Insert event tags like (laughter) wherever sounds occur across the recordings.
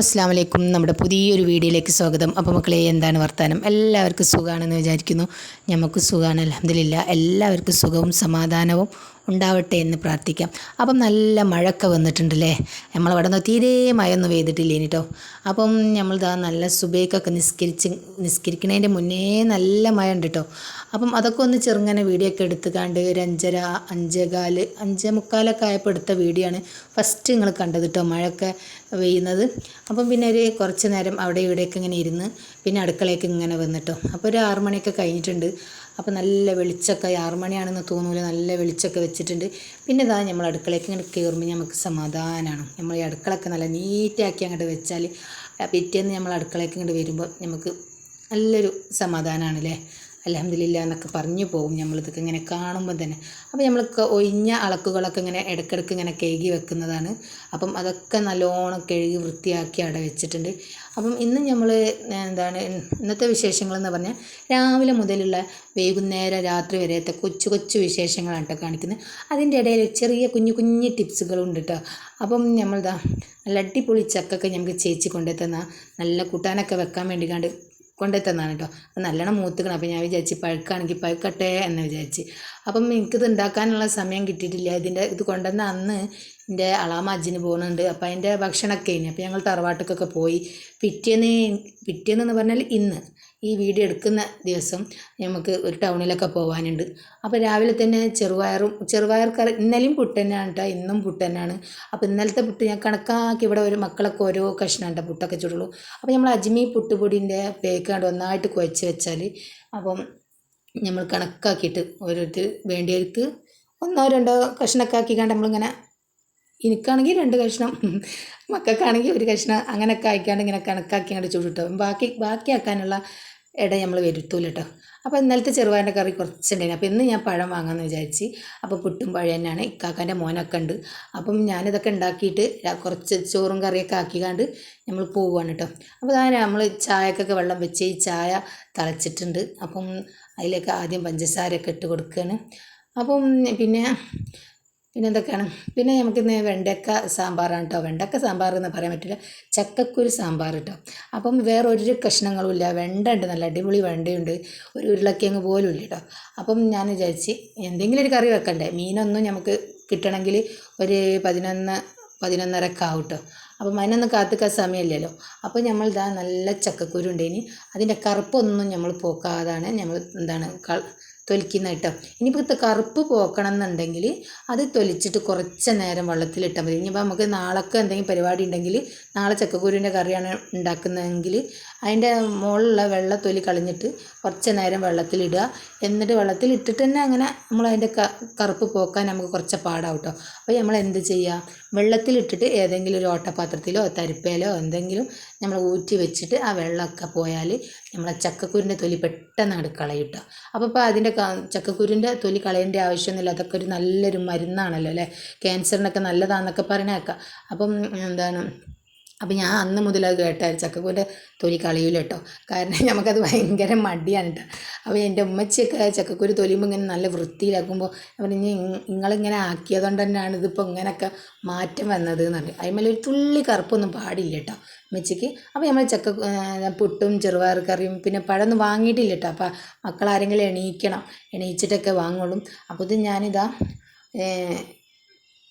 അസ്സാം വലൈക്കും നമ്മുടെ പുതിയൊരു വീഡിയോയിലേക്ക് സ്വാഗതം. അപ്പോൾ മക്കളെ എന്താണ് വർത്തമാനം എല്ലാവർക്കും സുഖമാണെന്ന് വിചാരിക്കുന്നു. നമുക്ക് സുഖമാണ് അലഹമില്ല എല്ലാവർക്കും സുഖവും സമാധാനവും ഉണ്ടാവട്ടെ എന്ന് പ്രാർത്ഥിക്കാം. അപ്പം നല്ല മഴയൊക്കെ വന്നിട്ടുണ്ടല്ലേ? നമ്മളവിടെ നിന്ന് തീരെ മഴയൊന്നും പെയ്തിട്ടില്ല കേട്ടോ അപ്പം നമ്മൾ ദാ നല്ല സുബേക്കൊക്കെ നിസ്കരിച്ച് നിസ്കരിക്കണേന്റെ മുന്നേ നല്ല മഴ ഉണ്ട് കേട്ടോ അപ്പം അതൊക്കെ ഒന്ന് ചെറുങ്ങനെ വീഡിയോ ഒക്കെ എടുത്തുകാണ്ട് ഒരു അഞ്ചര അഞ്ചേകാൽ അഞ്ചേ മുക്കാലൊക്കെ ആയപ്പോൾ എടുത്ത വീഡിയോ ആണ് ഫസ്റ്റ് നിങ്ങൾ കണ്ടത് കേട്ടോ മഴയൊക്കെ പെയ്യുന്നത്. അപ്പം പിന്നെ ഒരു കുറച്ച് നേരം അവിടെ ഇവിടെയൊക്കെ ഇങ്ങനെ ഇരുന്ന് പിന്നെ അടുക്കളയൊക്കെ ഇങ്ങനെ വന്നിട്ടോ അപ്പോൾ ഒരു ആറുമണിയൊക്കെ കഴിഞ്ഞിട്ടുണ്ട്. അപ്പോൾ നല്ല വെളിച്ചൊക്കെ ആറ് മണിയാണെന്ന് തോന്നൂല നല്ല വെളിച്ചൊക്കെ വെച്ചിട്ടുണ്ട്. പിന്നെ ഇതാ നമ്മൾ അടുക്കളയ്ക്ക് ഇങ്ങോട്ട് കയറുമ്പോൾ നമുക്ക് സമാധാനമാണ് നമ്മൾ ഈ അടുക്കളയൊക്കെ നല്ല നീറ്റാക്കി അങ്ങോട്ട് വെച്ചാൽ പിറ്റേന്ന് നമ്മൾ അടുക്കളയ്ക്ക് ഇങ്ങോട്ട് വരുമ്പോൾ നമുക്ക് നല്ലൊരു സമാധാനമാണ് അല്ലേ അലഹമില്ല എന്നൊക്കെ പറഞ്ഞു പോകും നമ്മളിതൊക്കെ ഇങ്ങനെ കാണുമ്പോൾ തന്നെ. അപ്പോൾ നമ്മൾ ഒഴിഞ്ഞ അളക്കുകളൊക്കെ ഇങ്ങനെ ഇടയ്ക്കിടയ്ക്ക് ഇങ്ങനെ കഴുകി വെക്കുന്നതാണ്. അപ്പം അതൊക്കെ നല്ലോണം കഴുകി വൃത്തിയാക്കി അവിടെ വെച്ചിട്ടുണ്ട്. അപ്പം ഇന്ന് നമ്മൾ എന്താണ് ഇന്നത്തെ വിശേഷങ്ങൾ എന്ന് പറഞ്ഞാൽ രാവിലെ മുതലുള്ള വൈകുന്നേരം രാത്രി വരെയത്തെ കൊച്ചു കൊച്ചു വിശേഷങ്ങളാണ് കേട്ടോ കാണിക്കുന്നത്. അതിന്റെ ഇടയിൽ ചെറിയ കുഞ്ഞു കുഞ്ഞു ടിപ്സുകളുണ്ട് കേട്ടോ. അപ്പം നമ്മളിതാ നല്ല അടിപൊളി ചക്കൊക്കെ നമുക്ക് ചേച്ചി കൊണ്ടുത്തന്ന നല്ല കൂട്ടാനൊക്കെ വെക്കാൻ വേണ്ടി കണ്ട് കൊണ്ടുത്തന്നാണ് കേട്ടോ അപ്പം നല്ലോണം മൂത്തുക്കണം. അപ്പോൾ ഞാൻ വിചാരിച്ച് പഴുക്കാണെങ്കിൽ പഴുക്കട്ടെ എന്ന് വിചാരിച്ച്. അപ്പം എനിക്കിത് ഉണ്ടാക്കാനുള്ള സമയം കിട്ടിയിട്ടില്ല. ഇതിന്റെ ഇത് കൊണ്ടുവന്ന അന്ന് എന്റെ അളാമ അജ്ജിന് പോകുന്നുണ്ട് അപ്പം അതിന്റെ ഭക്ഷണമൊക്കെ കഴിഞ്ഞു അപ്പോൾ ഞങ്ങൾ തറവാട്ടിക്കൊക്കെ പോയി. പിറ്റേന്ന് പിറ്റേന്ന് പറഞ്ഞാൽ ഇന്ന് ഈ വീഡിയോ എടുക്കുന്ന ദിവസം നമുക്ക് ഒരു ടൗണിലൊക്കെ പോകാനുണ്ട് അപ്പോൾ രാവിലെ തന്നെ ചെറുവയറും ചെറുപയർ കറി ഇന്നലെയും പുട്ട് തന്നെയാണ് കേട്ടോ ഇന്നും പുട്ട് തന്നെയാണ് അപ്പോൾ ഇന്നലത്തെ പുട്ട് ഞാൻ കണക്കാക്കി ഇവിടെ ഒരു മക്കളൊക്കെ ഓരോ കഷ്ണം കേട്ടോ പുട്ടൊക്കെ ചുടുള്ളൂ. അപ്പോൾ നമ്മൾ അജ്മി പുട്ടുപൊടിന്റെ പേക്ക് കണ്ട് ഒന്നായിട്ട് കുഴച്ച് വെച്ചാൽ അപ്പം നമ്മൾ കണക്കാക്കിയിട്ട് ഓരോരുത്തർ വേണ്ടിയവർക്ക് ഒന്നോ രണ്ടോ കഷ്ണക്കാക്കി കണ്ട് നമ്മളിങ്ങനെ എനിക്കാണെങ്കിൽ രണ്ട് കഷ്ണം മക്കൾക്കാണെങ്കിൽ ഒരു കഷ്ണം അങ്ങനെയൊക്കെ ആയിക്കാണ്ട് ഇങ്ങനെ കണക്കാക്കി അങ്ങോട്ട് ചുടിട്ടോ. ബാക്കി ബാക്കിയാക്കാനുള്ള ഇട നമ്മൾ വരുത്തൂല കേട്ടോ അപ്പോൾ ഇന്നലത്തെ ചെറുപയറിന്റെ കറി കുറച്ചുണ്ടായിരുന്നു അപ്പോൾ ഇന്ന് ഞാൻ പഴം വാങ്ങാമെന്ന് വിചാരിച്ച് അപ്പോൾ പുട്ടും പഴം തന്നെയാണ്. ഇക്കാക്കാന്റെ മോനൊക്കെ ഉണ്ട്. അപ്പം ഞാനിതൊക്കെ ഉണ്ടാക്കിയിട്ട് കുറച്ച് ചോറും കറിയൊക്കെ ആക്കിക്കാണ്ട് നമ്മൾ പോവുകയാണ് കേട്ടോ അപ്പോൾ ഞാൻ നമ്മൾ ചായക്കൊക്കെ വെള്ളം വെച്ച് ഈ ചായ തിളച്ചിട്ടുണ്ട്. അപ്പം അതിലേക്ക് ആദ്യം പഞ്ചസാരയൊക്കെ ഇട്ട് കൊടുക്കുകയാണ് അപ്പം പിന്നെ പിന്നെ എന്തൊക്കെയാണ് പിന്നെ നമുക്ക് നമുക്കിന്ന് വെണ്ടക്ക സാമ്പാറാണ് കേട്ടോ വെണ്ടക്ക സാമ്പാർ എന്ന് പറയാൻ പറ്റില്ല. ചക്കക്കുരു സാമ്പാർ കേട്ടോ അപ്പം വേറെ ഒരു കഷ്ണങ്ങളും ഇല്ല വെണ്ട ഉണ്ട്. നല്ല അടിപൊളി വെണ്ടയുണ്ട്. ഒരു ഉരുളക്കിഴങ്ങ് പോലും ഇല്ല കേട്ടോ അപ്പം ഞാൻ വിചാരിച്ച് എന്തെങ്കിലും ഒരു കറി വെക്കണ്ടേ? മീനൊന്നും നമുക്ക് കിട്ടണമെങ്കിൽ ഒരു പതിനൊന്ന് പതിനൊന്നരക്ക് ആവും കേട്ടോ അപ്പം അതിനൊന്നും കാത്തുക്കാൻ സമയമില്ലല്ലോ. അപ്പോൾ നമ്മൾ ഇതാ നല്ല ചക്കക്കുരു ഉണ്ടേനി. അതിന്റെ കറുപ്പൊന്നും നമ്മൾ പോക്കാതാണ്. നമ്മൾ എന്താണ് തൊലിക്കുന്ന കേട്ടോ. ഇനിയിപ്പോൾ കറുപ്പ് പോക്കണം എന്നുണ്ടെങ്കിൽ അത് തൊലിച്ചിട്ട് കുറച്ച് നേരം വെള്ളത്തിലിട്ടാൽ മതി. ഇനിയിപ്പോൾ നമുക്ക് നാളൊക്കെ എന്തെങ്കിലും പരിപാടി ഉണ്ടെങ്കിൽ നാളെ ചക്കക്കുരുവിന്റെ കറിയാണ് ഉണ്ടാക്കുന്നതെങ്കിൽ അതിന്റെ മുകളിലുള്ള വെള്ള തൊലി കളഞ്ഞിട്ട് കുറച്ച് നേരം വെള്ളത്തിലിടുക. എന്നിട്ട് വെള്ളത്തിലിട്ടിട്ട് തന്നെ അങ്ങനെ നമ്മൾ അതിന്റെ കറുപ്പ് പോക്കാൻ നമുക്ക് കുറച്ച് പാടാവും കേട്ടോ. അപ്പോൾ നമ്മൾ എന്ത് ചെയ്യുക വെള്ളത്തിലിട്ടിട്ട് ഏതെങ്കിലും ഒരു ഓട്ടപാത്രത്തിലോ തരിപ്പയിലോ എന്തെങ്കിലും നമ്മൾ ഊറ്റി വെച്ചിട്ട് ആ വെള്ളമൊക്കെ പോയാൽ നമ്മളെ ചക്കക്കുരുന്റെ തൊലി പെട്ടെന്ന് അങ്ങോട്ട് കളയും അപ്പോൾ ഇപ്പോൾ അതിന്റെ ചക്കക്കുരുന്റെ തൊലി കളയേണ്ട ആവശ്യമൊന്നുമില്ല. അതൊക്കെ ഒരു നല്ലൊരു മരുന്നാണല്ലോ അല്ലേ? ക്യാൻസറിനൊക്കെ നല്ലതാണെന്നൊക്കെ പറഞ്ഞേക്കാം. അപ്പം എന്താണ് അപ്പം ഞാൻ അന്ന് മുതൽ അത് കേട്ടായിരുന്നു ചക്കക്കൂന്റെ തൊലി കളയൂല കേട്ടോ കാരണം നമുക്കത് ഭയങ്കര മടിയാണ് കേട്ടോ അപ്പോൾ എന്റെ ഉമ്മച്ചിയൊക്കെ ചക്കക്കൂര് തൊലിയുമ്പോൾ ഇങ്ങനെ നല്ല വൃത്തിയിലാക്കുമ്പോൾ പറഞ്ഞ് നിങ്ങളിങ്ങനെ ആക്കിയതുകൊണ്ട് തന്നെയാണ് ഇതിപ്പോൾ ഇങ്ങനെയൊക്കെ മാറ്റം വന്നത് എന്ന് പറഞ്ഞു. അതിന്മേൽ ഒരു തുള്ളി കറുപ്പൊന്നും പാടില്ല കേട്ടോ ഉമ്മച്ചിക്ക്. അപ്പോൾ നമ്മൾ ചക്ക പുട്ടും ചെറുപയർ കറിയും പിന്നെ പഴമൊന്നും വാങ്ങിയിട്ടില്ല കേട്ടോ അപ്പോൾ മക്കളാരെങ്കിലും എണീക്കണം. എണീച്ചിട്ടൊക്കെ വാങ്ങുള്ളൂ. അപ്പോൾ ഇത് ഞാനിതാ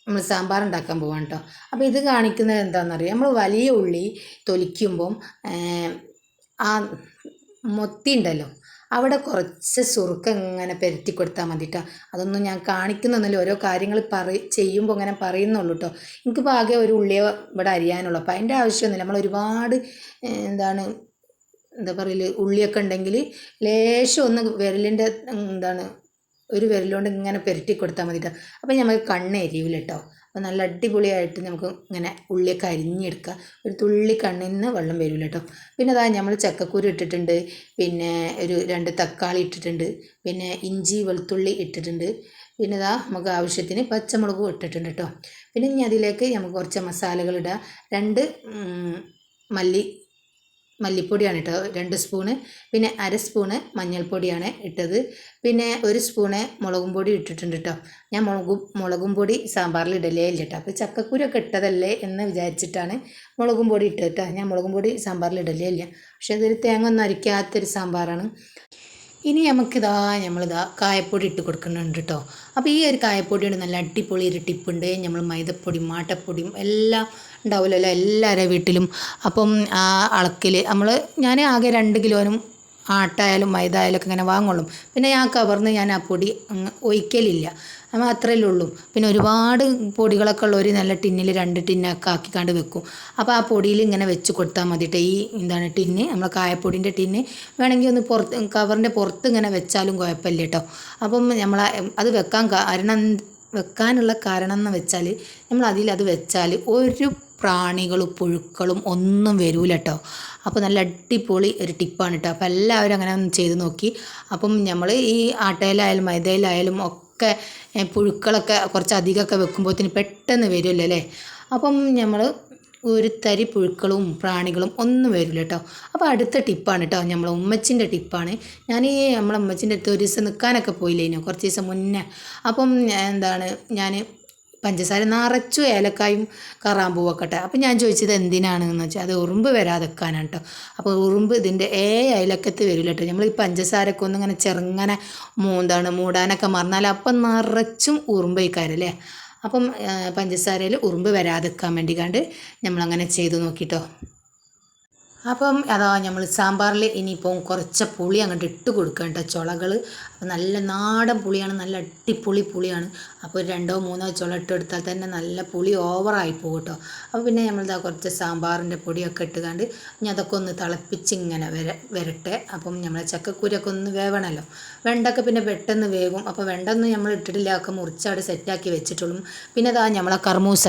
നമ്മൾ സാമ്പാർ ഉണ്ടാക്കാൻ പോവാണ് കേട്ടോ അപ്പോൾ ഇത് കാണിക്കുന്നത് എന്താണെന്നറിയാം നമ്മൾ വലിയ ഉള്ളി തൊലിക്കുമ്പം ആ മൊത്തി ഉണ്ടല്ലോ അവിടെ കുറച്ച് സുറുക്ക ഇങ്ങനെ പെരട്ടി കൊടുത്താൽ മതി കേട്ടോ അതൊന്നും ഞാൻ കാണിക്കുന്നൊന്നുമില്ല. ഓരോ കാര്യങ്ങൾ പറ ചെയ്യുമ്പോൾ ഇങ്ങനെ പറയുന്നുള്ളൂ കേട്ടോ എനിക്കിപ്പോൾ ആകെ ഒരു ഉള്ളിയെ ഇവിടെ അരിയാനുള്ളൂ. അപ്പോൾ അതിന്റെ ആവശ്യമൊന്നുമില്ല. നമ്മൾ ഒരുപാട് എന്താണ് എന്താ പറയൽ ഉള്ളിയൊക്കെ ഉണ്ടെങ്കിൽ ലേശം ഒന്ന് വിരലിന്റെ എന്താണ് ഒരു വിരലുകൊണ്ട് ഇങ്ങനെ പുരട്ടി കൊടുത്താൽ മതി കേട്ടോ അപ്പോൾ നമുക്ക് കണ്ണ് എരിയില്ല കേട്ടോ അപ്പോൾ നല്ല അടിപൊളിയായിട്ട് നമുക്ക് ഇങ്ങനെ ഉള്ളിയൊക്കെ അരിഞ്ഞെടുക്കുക ഒരു തുള്ളി കണ്ണിൽ നിന്ന് വെള്ളം വരില്ല കേട്ടോ പിന്നെ അതാ നമ്മൾ ചക്കക്കുരു ഇട്ടിട്ടുണ്ട്. പിന്നെ ഒരു രണ്ട് തക്കാളി ഇട്ടിട്ടുണ്ട്. പിന്നെ ഇഞ്ചി വെളുത്തുള്ളി ഇട്ടിട്ടുണ്ട്. പിന്നെ ഇതാ നമുക്ക് ആവശ്യത്തിന് പച്ചമുളകും ഇട്ടിട്ടുണ്ട് കേട്ടോ പിന്നെ ഇനി അതിലേക്ക് നമുക്ക് കുറച്ച് മസാലകൾ രണ്ട് മല്ലി മല്ലിപ്പൊടിയാണ് ഇട്ടത്. രണ്ട് സ്പൂണ്. പിന്നെ അര സ്പൂണ് മഞ്ഞൾപ്പൊടിയാണ് ഇട്ടത്. പിന്നെ ഒരു സ്പൂണ് മുളകും പൊടി ഇട്ടിട്ടുണ്ട് കേട്ടോ ഞാൻ മുളകും മുളകും പൊടി സാമ്പാറിൽ ഇടലേ ഇല്ല കേട്ടോ അപ്പോൾ ചക്കക്കുരൊക്കെ ഇട്ടതല്ലേ എന്ന് വിചാരിച്ചിട്ടാണ് മുളകും പൊടി ഇട്ടത് കേട്ടോ ഞാൻ മുളകും പൊടി സാമ്പാറിൽ ഇടലേ ഇല്ല. പക്ഷേ അതൊരു തേങ്ങ ഒന്നും അരിക്കാത്തൊരു സാമ്പാറാണ്. ഇനി നമുക്കിതാ നമ്മളിതാ കായപ്പൊടി ഇട്ട് കൊടുക്കുന്നുണ്ട് കേട്ടോ അപ്പോൾ ഈ ഒരു കായപ്പൊടിയുടെ നല്ല അടിപൊളി ഒരു ടിപ്പുണ്ട്. നമ്മൾ മൈദപ്പൊടിയും മാട്ടപ്പൊടിയും എല്ലാം ഉണ്ടാവില്ലല്ലോ എല്ലാവരുടെ വീട്ടിലും. അപ്പം ആ അളക്കിൽ നമ്മൾ ഞാൻ ആകെ രണ്ട് കിലോനും ആട്ടായാലും മൈദ ആയാലും ഒക്കെ ഇങ്ങനെ വാങ്ങുള്ളൂ. പിന്നെ ഞാൻ കവർന്ന് ഞാൻ ആ പൊടി ഒഴിക്കലില്ല. അത് അത്രയേ ഉള്ളൂ. പിന്നെ ഒരുപാട് പൊടികളൊക്കെ ഉള്ള ഒരു നല്ല ടിന്നിൽ രണ്ട് ടിന്നൊക്കെ ആക്കിക്കാണ്ട് വെക്കും. അപ്പോൾ ആ പൊടിയിൽ ഇങ്ങനെ വെച്ച് കൊടുത്താൽ മതിട്ടെ. ഈ എന്താണ് ടിന്ന്? നമ്മളെ കായപ്പൊടിന്റെ ടിന്ന്. വേണമെങ്കിൽ ഒന്ന് പുറത്ത് കവറിന്റെ പുറത്ത് ഇങ്ങനെ വെച്ചാലും കുഴപ്പമില്ല കേട്ടോ അപ്പം നമ്മൾ അത് വെക്കാൻ കാരണം വെക്കാനുള്ള കാരണം എന്ന് വെച്ചാൽ നമ്മൾ അതിൽ അത് വെച്ചാൽ ഒരു പ്രാണികളും പുഴുക്കളും ഒന്നും വരൂല കേട്ടോ അപ്പോൾ നല്ല അടിപൊളി ഒരു ടിപ്പാണ് കേട്ടോ അപ്പോൾ എല്ലാവരും അങ്ങനെ ചെയ്ത് നോക്കി. അപ്പം നമ്മൾ ഈ ആട്ടയിലായാലും മൈദയിലായാലും ഒക്കെ പുഴുക്കളൊക്കെ കുറച്ച് അധികമൊക്കെ വെക്കുമ്പോഴത്തേന് പെട്ടെന്ന് വരുമല്ലോ അല്ലേ അപ്പം നമ്മൾ ഒരു തരി പുഴുക്കളും പ്രാണികളും ഒന്നും വരില്ല കേട്ടോ അപ്പോൾ അടുത്ത ടിപ്പാണ് കേട്ടോ നമ്മളെ ഉമ്മച്ചിന്റെ ടിപ്പാണ്. ഞാൻ ഈ നമ്മളെ ഉമ്മച്ചിന്റെ അടുത്ത് ഒരു ദിവസം നിൽക്കാനൊക്കെ പോയില്ലേനോ കുറച്ച് ദിവസം മുന്നേ. അപ്പം എന്താണ് ഞാൻ പഞ്ചസാര നിറച്ചു ഏലക്കായും കറാമ്പൂവൊക്കെ ഇട്ടെ അപ്പം ഞാൻ ചോദിച്ചത് എന്തിനാണെന്ന് വെച്ചാൽ അത് ഉറുമ്പ് വരാതെക്കാനാണ് കേട്ടോ അപ്പോൾ ഉറുമ്പ് ഇതിന്റെ ഏ അയലക്കത്ത് വരില്ല കേട്ടോ നമ്മൾ ഈ പഞ്ചസാരൊക്കെ ഒന്ന് ഇങ്ങനെ ചെറുങ്ങനെ മൂന്താണ് മൂടാനൊക്കെ മറന്നാൽ അപ്പം നിറച്ചും ഉറുമ്പ് കഴിക്കാരല്ലേ അപ്പം പഞ്ചസാരയിൽ ഉറുമ്പ് വരാതെക്കാൻ വേണ്ടി കണ്ട് നമ്മളങ്ങനെ ചെയ്ത് നോക്കിട്ടോ. അപ്പം അതാ നമ്മൾ സാമ്പാറിൽ ഇനിയിപ്പം കുറച്ച് പുളി അങ്ങോട്ട് ഇട്ട് കൊടുക്കണം കേട്ടോ ചുളകൾ അപ്പോൾ നല്ല നാടൻ പുളിയാണ് നല്ല അട്ടിപ്പുളി പുളിയാണ്. അപ്പോൾ രണ്ടോ മൂന്നോ ചുള ഇട്ട് കൊടുത്താൽ തന്നെ നല്ല പുളി ഓവറായി പോകും കേട്ടോ അപ്പോൾ പിന്നെ നമ്മളിതാ കുറച്ച് സാമ്പാറിന്റെ പൊടിയൊക്കെ ഇട്ടുകൊണ്ട് ഇനി അതൊക്കെ ഒന്ന് തിളപ്പിച്ച് ഇങ്ങനെ വര വരട്ടെ. അപ്പം നമ്മളെ ചക്കക്കുരൊക്കെ ഒന്ന് വേവണമല്ലോ വെണ്ടൊക്കെ പിന്നെ പെട്ടെന്ന് വേകും അപ്പോൾ വെണ്ടൊന്നും നമ്മൾ ഇട്ടിട്ടില്ല. ഒക്കെ മുറിച്ചവിടെ സെറ്റാക്കി വെച്ചിട്ടുള്ളൂ. പിന്നെ അതാ നമ്മളെ കർമൂസ.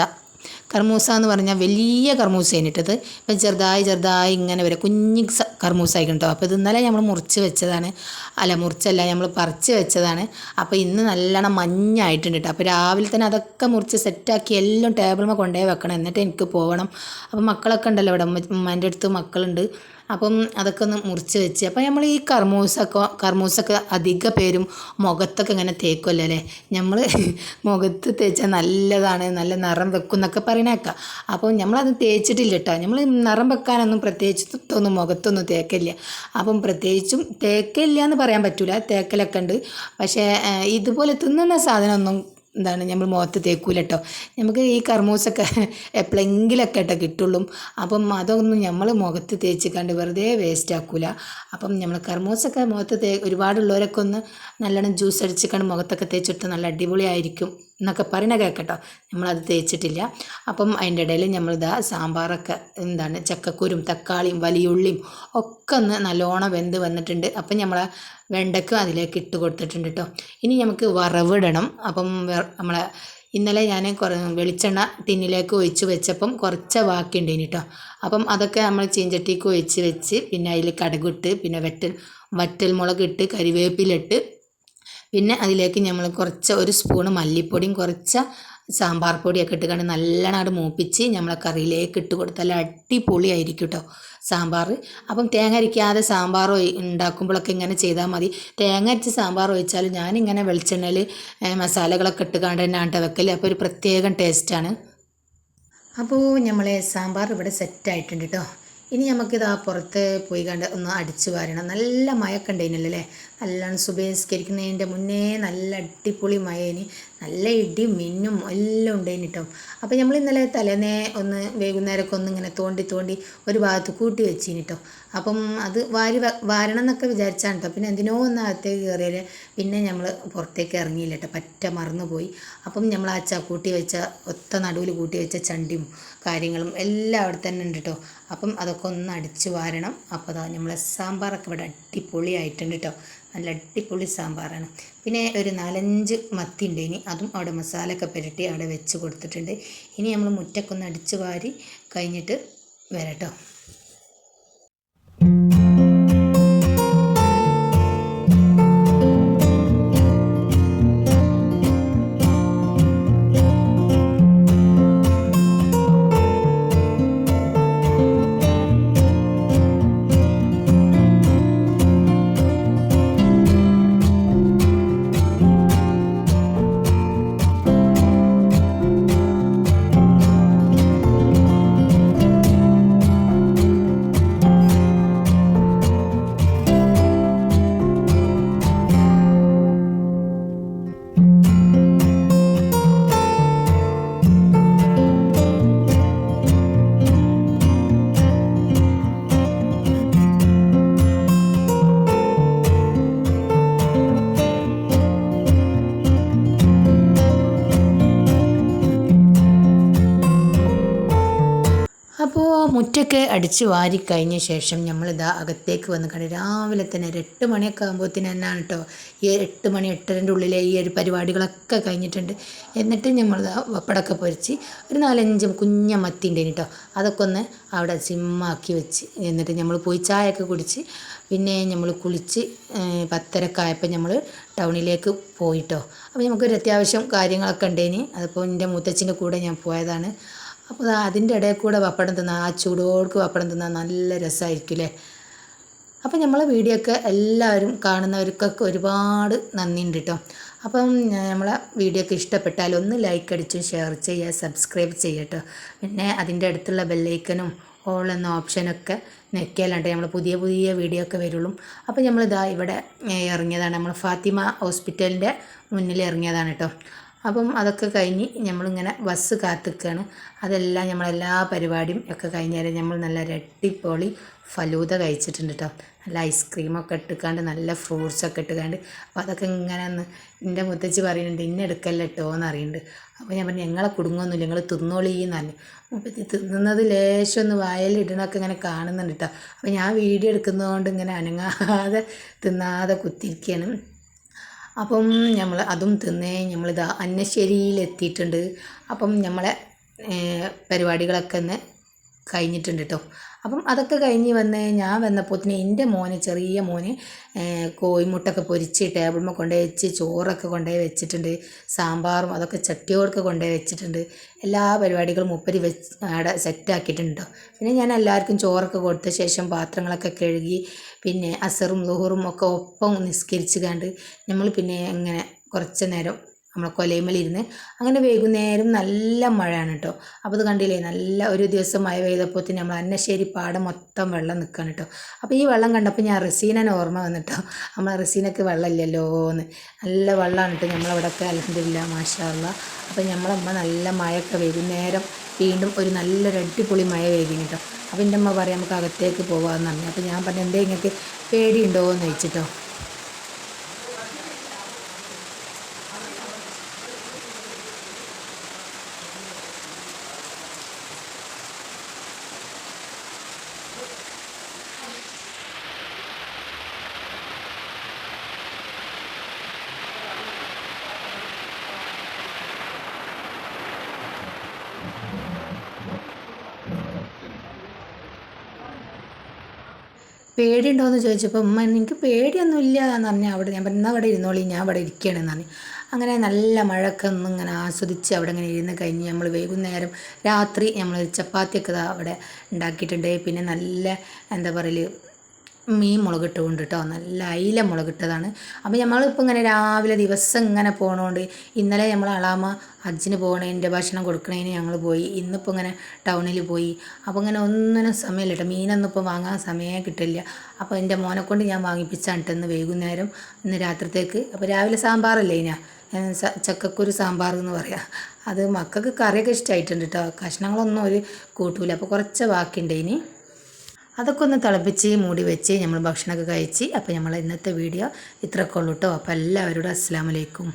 കർമൂസ എന്ന് പറഞ്ഞാൽ വലിയ കർമൂസ ഇട്ടത്. ഇപ്പം ചെറുതായി ചെറുതായി ഇങ്ങനെ വരെ കുഞ്ഞി കർമൂസ കേട്ടോ അപ്പോൾ ഇത് ഇന്നലെ നമ്മൾ മുറിച്ച് വെച്ചതാണ്. അല്ല മുറിച്ചല്ല നമ്മൾ പറിച്ച് വെച്ചതാണ്. അപ്പോൾ ഇന്ന് നല്ലോണം മഞ്ഞായിട്ടുണ്ട് കേട്ടോ അപ്പോൾ രാവിലെ തന്നെ അതൊക്കെ മുറിച്ച് സെറ്റാക്കി എല്ലാം ടേബിളിൽ കൊണ്ടുപോയി വെക്കണം. എന്നിട്ട് എനിക്ക് പോകണം അപ്പോൾ മക്കളൊക്കെ ഉണ്ടല്ലോ ഇവിടെ. ഉമ്മ- അടുത്ത് മക്കളുണ്ട്. അപ്പം അതൊക്കെ ഒന്ന് മുറിച്ച് വെച്ച്. അപ്പോൾ നമ്മൾ ഈ കർമൂസൊക്കെ കർമൂസൊക്കെ അധിക പേരും മുഖത്തൊക്കെ ഇങ്ങനെ തേക്കുമല്ലോ അല്ലേ? നമ്മൾ (laughs) മുഖത്ത് തേച്ചാൽ നല്ലതാണ് നല്ല നിറം വെക്കും എന്നൊക്കെ പറയണേക്കാം അപ്പോൾ നമ്മളത് തേച്ചിട്ടില്ല കേട്ടോ നമ്മൾ നിറം വെക്കാനൊന്നും പ്രത്യേകിച്ചൊന്നും മുഖത്തൊന്നും തേക്കില്ല അപ്പം പ്രത്യേകിച്ചും തേക്കില്ല എന്ന് പറയാൻ പറ്റില്ല തേക്കലൊക്കെ ഉണ്ട് പക്ഷേ ഇതുപോലെ തിന്നുന്ന സാധനമൊന്നും എന്താണ് നമ്മൾ മുഖത്ത് തേക്കൂല കേട്ടോ നമുക്ക് ഈ കർമൂസൊക്കെ (laughs) എപ്പോഴെങ്കിലൊക്കെ കേട്ടോ കിട്ടുള്ളൂ. അപ്പം അതൊന്നും നമ്മൾ മുഖത്ത് തേച്ച് കണ്ട് വെറുതെ വേസ്റ്റ് ആക്കൂല. അപ്പം നമ്മൾ കർമൂസൊക്കെ മുഖത്ത് തേ ഒരുപാടുള്ളവരൊക്കെ ഒന്ന് നല്ലോണം ജ്യൂസ് അടിച്ച് കണ്ട് മുഖത്തൊക്കെ തേച്ചിട്ട് നല്ല അടിപൊളിയായിരിക്കും. എന്നൊക്കെ പറയണ കേൾക്കട്ടോ. നമ്മളത് തേച്ചിട്ടില്ല. അപ്പം അതിന്റെ ഇടയിൽ നമ്മളിതാ സാമ്പാറൊക്കെ എന്താണ് ചക്കക്കുരും തക്കാളിയും വലിയുള്ളിയും ഒക്കെ ഒന്ന് നല്ലോണം വെന്ത് വന്നിട്ടുണ്ട്. അപ്പം നമ്മൾ വെണ്ടയ്ക്കും അതിലേക്ക് ഇട്ട് കൊടുത്തിട്ടുണ്ട് കേട്ടോ ഇനി നമുക്ക് വറവിടണം. അപ്പം നമ്മളെ ഇന്നലെ ഞാൻ കുറ വെളിച്ചെണ്ണ ടിന്നിലേക്ക് ഒഴിച്ച് വെച്ചപ്പം കുറച്ച് ബാക്കിയുണ്ട് ഇനി കേട്ടോ അപ്പം അതൊക്കെ നമ്മൾ ചീഞ്ചട്ടിക്ക് ഒഴിച്ച് വെച്ച് പിന്നെ അതിൽ കടുകിട്ട് പിന്നെ വെറ്റൽ വറ്റൽ മുളക് ഇട്ട് കരിവേപ്പിലിട്ട് പിന്നെ അതിലേക്ക് നമ്മൾ കുറച്ച് ഒരു സ്പൂണ് മല്ലിപ്പൊടിയും കുറച്ച് സാമ്പാർ പൊടിയൊക്കെ ഇട്ട് കണ്ട് നല്ലോണം അവിടെ മൂപ്പിച്ച് നമ്മളെ കറിയിലേക്ക് ഇട്ട് കൊടുത്താൽ അടിപൊളിയായിരിക്കും കേട്ടോ സാമ്പാർ അപ്പം തേങ്ങ അരിക്കാതെ സാമ്പാർ ഉണ്ടാക്കുമ്പോഴൊക്കെ ഇങ്ങനെ ചെയ്താൽ മതി. തേങ്ങ അരിച്ച് സാമ്പാർ ഒഴിച്ചാൽ ഞാനിങ്ങനെ വെളിച്ചെണ്ണയിൽ മസാലകളൊക്കെ ഇട്ട് കണ്ട് തന്നെയാണ് കേട്ടോ വെക്കൽ അപ്പോൾ ഒരു പ്രത്യേകം ടേസ്റ്റാണ് അപ്പോൾ നമ്മളെ സാമ്പാർ ഇവിടെ സെറ്റായിട്ടുണ്ട് കേട്ടോ ഇനി നമുക്കിത് ആ പുറത്ത് പോയി കണ്ട് ഒന്ന് അടിച്ചു വാരണം. നല്ല ഉണ്ടായിരുന്നല്ലോ അല്ലേ നല്ലോണം സുബേസ്കരിക്കുന്നതിന്റെ മുന്നേ നല്ല അടിപൊളി മയേന് നല്ല ഇടി മിന്നും എല്ലാം ഉണ്ടായിന് കേട്ടോ അപ്പോൾ നമ്മൾ ഇന്നലെ തലേന്നേ ഒന്ന് വൈകുന്നേരമൊക്കെ ഒന്ന് ഇങ്ങനെ തോണ്ടി തോണ്ടി ഒരു ഭാഗത്ത് കൂട്ടി വെച്ചിന് കേട്ടോ അപ്പം അത് വാരി വാരണം എന്നൊക്കെ വിചാരിച്ചാണ് കേട്ടോ പിന്നെ എന്തിനോ ഒന്ന് അകത്തേക്ക് കയറിയാൽ പിന്നെ നമ്മൾ പുറത്തേക്ക് ഇറങ്ങിയില്ല കേട്ടോ പറ്റ മറന്നുപോയി. അപ്പം നമ്മൾ ആ ച കൂട്ടി വെച്ച ഒത്ത നടുവിൽ കൂട്ടി വെച്ച ചണ്ടിയും കാര്യങ്ങളും എല്ലാം അവിടെ തന്നെ ഉണ്ട് കേട്ടോ അപ്പം അതൊക്കെ ഒന്ന് അടിച്ച് വാരണം. അപ്പോൾ അതാ നമ്മളെ സാമ്പാറൊക്കെ ഇവിടെ അടിപൊളിയായിട്ടുണ്ട് കേട്ടോ നല്ല അടിപൊളി സാമ്പാറാണ്. പിന്നെ ഒരു നാലഞ്ച് മത്തി ഉണ്ട് ഇനി അതും അവിടെ മസാലയൊക്കെ പുരട്ടി അവിടെ വെച്ച് കൊടുത്തിട്ടുണ്ട്. ഇനി നമ്മൾ മുറ്റക്കൊന്ന് അടിച്ചു വാരി കഴിഞ്ഞിട്ട് വരാട്ടോ. മുറ്റൊക്കെ അടിച്ചു വാരി കഴിഞ്ഞ ശേഷം നമ്മളിതാ അകത്തേക്ക് വന്ന് കണ്ട് രാവിലെ തന്നെ ഒരു എട്ട് മണിയൊക്കെ ആകുമ്പോഴത്തേന് തന്നെയാണ് കേട്ടോ ഈ എട്ട് മണി എട്ടരന്റെ ഉള്ളിലെ ഈ ഒരു പരിപാടികളൊക്കെ കഴിഞ്ഞിട്ടുണ്ട്. എന്നിട്ട് നമ്മൾ വപ്പടൊക്കെ പൊരിച്ച് ഒരു നാലഞ്ച് കുഞ്ഞ മത്തി ഉണ്ടായിന് കേട്ടോ അതൊക്കെ ഒന്ന് അവിടെ സിമ്മാക്കി വെച്ച് എന്നിട്ട് നമ്മൾ പോയി ചായയൊക്കെ കുടിച്ച് പിന്നെ നമ്മൾ കുളിച്ച് പത്തരക്കെ ആയപ്പോൾ നമ്മൾ ടൗണിലേക്ക് പോയിട്ടോ അപ്പോൾ നമുക്കൊരു അത്യാവശ്യം കാര്യങ്ങളൊക്കെ ഉണ്ടേനി അതിപ്പോൾ എന്റെ മുത്തച്ഛന്റെ കൂടെ ഞാൻ പോയതാണ്. അപ്പോൾ അതിന്റെ ഇടയിൽ കൂടെ പപ്പടം തിന്നാൽ ആ ചൂടോടുക്ക് പപ്പടം തിന്നാൽ നല്ല രസമായിരിക്കും അല്ലേ അപ്പോൾ നമ്മളെ വീഡിയോ ഒക്കെ എല്ലാവരും കാണുന്നവർക്കൊക്കെ ഒരുപാട് നന്ദിയുണ്ട് കേട്ടോ അപ്പം നമ്മളെ വീഡിയോ ഒക്കെ ഇഷ്ടപ്പെട്ടാൽ ഒന്ന് ലൈക്ക് അടിച്ച് ഷെയർ ചെയ്യുക സബ്സ്ക്രൈബ് ചെയ്യുക കേട്ടോ പിന്നെ അതിന്റെ അടുത്തുള്ള ബെല്ലൈക്കനും ഓൾ എന്ന ഓപ്ഷനൊക്കെ ഞെക്കിയാലാണ്ട് നമ്മൾ പുതിയ പുതിയ വീഡിയോ ഒക്കെ വരുള്ളൂ. അപ്പോൾ നമ്മളിതാ ഇവിടെ ഇറങ്ങിയതാണ്. നമ്മൾ ഫാത്തിമ ഹോസ്പിറ്റലിന്റെ മുന്നിൽ ഇറങ്ങിയതാണ് കേട്ടോ അപ്പം അതൊക്കെ കഴിഞ്ഞ് നമ്മളിങ്ങനെ ബസ് കാത്തിക്കുകയാണ് അതെല്ലാം നമ്മളെല്ലാ പരിപാടിയും ഒക്കെ കഴിഞ്ഞാൽ നമ്മൾ നല്ല രട്ടിപ്പൊളി ഫലൂത കഴിച്ചിട്ടുണ്ട് കേട്ടോ നല്ല ഐസ്ക്രീമൊക്കെ എടുക്കാണ്ട് നല്ല ഫ്രൂട്ട്സൊക്കെ എടുക്കാണ്ട് അപ്പോൾ അതൊക്കെ ഇങ്ങനെ ഒന്ന് എന്റെ മുത്തച്ഛി പറയുന്നുണ്ട് ഇന്ന എടുക്കല്ല കേട്ടോ എന്ന് അറിയുന്നുണ്ട് അപ്പോൾ ഞാൻ പറഞ്ഞു ഞങ്ങളെ കുടുങ്ങൊന്നുമില്ല നിങ്ങൾ തിന്നോളീന്ന് പറഞ്ഞു മുപ്പത്തി തിന്നുന്നത് ലേശം ഒന്ന് വയലിടണമൊക്കെ ഇങ്ങനെ കാണുന്നുണ്ട് കേട്ടോ അപ്പോൾ ഞാൻ വീഡിയോ എടുക്കുന്നതുകൊണ്ട് ഇങ്ങനെ അനങ്ങാതെ തിന്നാതെ കുത്തിരിക്കുകയാണ് അപ്പം നമ്മൾ അതും തിന്ന് നമ്മളിതാ അന്നശ്ശേരിയിൽ എത്തിയിട്ടുണ്ട് അപ്പം നമ്മളെ പരിപാടികളൊക്കെ ഒന്ന് കഴിഞ്ഞിട്ടുണ്ട് കേട്ടോ അപ്പം അതൊക്കെ കഴിഞ്ഞ് വന്ന് ഞാൻ വന്നപ്പോത്തിന് എന്റെ മോന് ചെറിയ മോന് കോഴിമുട്ടൊക്കെ പൊരിച്ച് ടേബിളിൽ കൊണ്ടുപോയി വെച്ച് ചോറൊക്കെ കൊണ്ടുപോയി വെച്ചിട്ടുണ്ട് സാമ്പാറും അതൊക്കെ ചട്ടിയോടൊക്കെ കൊണ്ടുപോയി വെച്ചിട്ടുണ്ട്. എല്ലാ പരിപാടികളും മുപ്പരി വെച്ച് അവിടെ സെറ്റാക്കിയിട്ടുണ്ടോ പിന്നെ ഞാൻ എല്ലാവർക്കും ചോറൊക്കെ കൊടുത്ത ശേഷം പാത്രങ്ങളൊക്കെ കഴുകി പിന്നെ അസറും ലുഹറും ഒക്കെ ഒപ്പം നിസ്കരിച്ച് കണ്ട് നമ്മൾ പിന്നെ ഇങ്ങനെ കുറച്ച് നേരം നമ്മളെ കൊലയുമ്മലിരുന്ന് അങ്ങനെ വൈകുന്നേരം നല്ല മഴയാണ് കേട്ടോ അപ്പോൾ അത് കണ്ടില്ലേ? നല്ല ഒരു ദിവസം മഴ പെയ്തപ്പോൾ തന്നെ നമ്മൾ അന്നശ്ശേരി പാടം മൊത്തം വെള്ളം നിൽക്കുകയാണ് കേട്ടോ അപ്പോൾ ഈ വെള്ളം കണ്ടപ്പോൾ ഞാൻ റസീനനെ ഓർമ്മ വന്നിട്ടോ. നമ്മൾ റസീനക്ക് വെള്ളമില്ലല്ലോ എന്ന് നല്ല വെള്ളമാണ് കേട്ടോ നമ്മളവിടെയൊക്കെ അലഹദില്ല മാഷാള്ള അപ്പോൾ നമ്മളമ്മ നല്ല മഴയൊക്കെ വൈകുന്നേരം വീണ്ടും ഒരു നല്ലൊരു അടിപൊളി മഴ പെയ്തിന് കേട്ടോ അപ്പോൾ എന്റെ അമ്മ പറയാം നമുക്ക് അകത്തേക്ക് പോകാമെന്ന് പറഞ്ഞു. അപ്പോൾ ഞാൻ പറഞ്ഞു എന്തേ നിങ്ങൾക്ക് പേടിയുണ്ടോ എന്ന് ചോദിച്ചിട്ടോ. പേടിയുണ്ടോയെന്ന് ചോദിച്ചപ്പോൾ ഉമ്മ എനിക്ക് പേടിയൊന്നുമില്ല എന്ന് പറഞ്ഞാൽ അവിടെ ഞാൻ പറഞ്ഞു അവിടെ ഇരുന്നോളി ഞാൻ അവിടെ ഇരിക്കുകയാണെന്ന് പറഞ്ഞു. അങ്ങനെ നല്ല മഴയൊക്കെ ഒന്നും ഇങ്ങനെ ആസ്വദിച്ച് അവിടെ ഇങ്ങനെ ഇരുന്ന് കഴിഞ്ഞ് നമ്മൾ വൈകുന്നേരം രാത്രി നമ്മൾ ചപ്പാത്തിയൊക്കെ അവിടെ ഉണ്ടാക്കിയിട്ടുണ്ട്. പിന്നെ നല്ല എന്താ പറയൽ മീൻ മുളകിട്ടുകൊണ്ട് കേട്ടോ നല്ല അയില മുളകിട്ടതാണ്. അപ്പോൾ നമ്മളിപ്പോൾ ഇങ്ങനെ രാവിലെ ദിവസം ഇങ്ങനെ പോകണോണ്ട് ഇന്നലെ നമ്മൾ അളാമ ഹജ്ജിന് പോകണതിന്റെ ഭക്ഷണം കൊടുക്കണതിന് ഞങ്ങൾ പോയി. ഇന്നിപ്പോൾ ഇങ്ങനെ ടൗണിൽ പോയി. അപ്പോൾ ഇങ്ങനെ ഒന്നിനും സമയമില്ല കേട്ടോ മീനൊന്നും ഇപ്പോൾ വാങ്ങാൻ സമയമേ കിട്ടില്ല. അപ്പോൾ എന്റെ മോനെ കൊണ്ട് ഞാൻ വാങ്ങിപ്പിച്ചാണ് കേട്ടോ ഇന്ന് വൈകുന്നേരം. ഇന്ന് രാത്രിത്തേക്ക്. അപ്പോൾ രാവിലെ സാമ്പാറല്ലേ ഞാൻ ചക്കക്കുരു സാമ്പാർ എന്ന് പറയാം. അത് മക്കൾക്ക് കറിയൊക്കെ ഇഷ്ടമായിട്ടുണ്ട് കേട്ടോ കഷ്ണങ്ങളൊന്നും ഒരു കൂട്ടൂല. അപ്പോൾ കുറച്ച് ബാക്കിയുണ്ട് ഇനി. അതൊക്കെ ഒന്ന് തിളപ്പിച്ച് മൂടി വെച്ച് നമ്മൾ ഭക്ഷണമൊക്കെ കഴിച്ച് അപ്പോൾ നമ്മൾ ഇന്നത്തെ വീഡിയോ ഇത്രയൊക്കെ ഉള്ളൂ കേട്ടോ അപ്പോൾ എല്ലാവരോടും അസ്സാം വലൈക്കും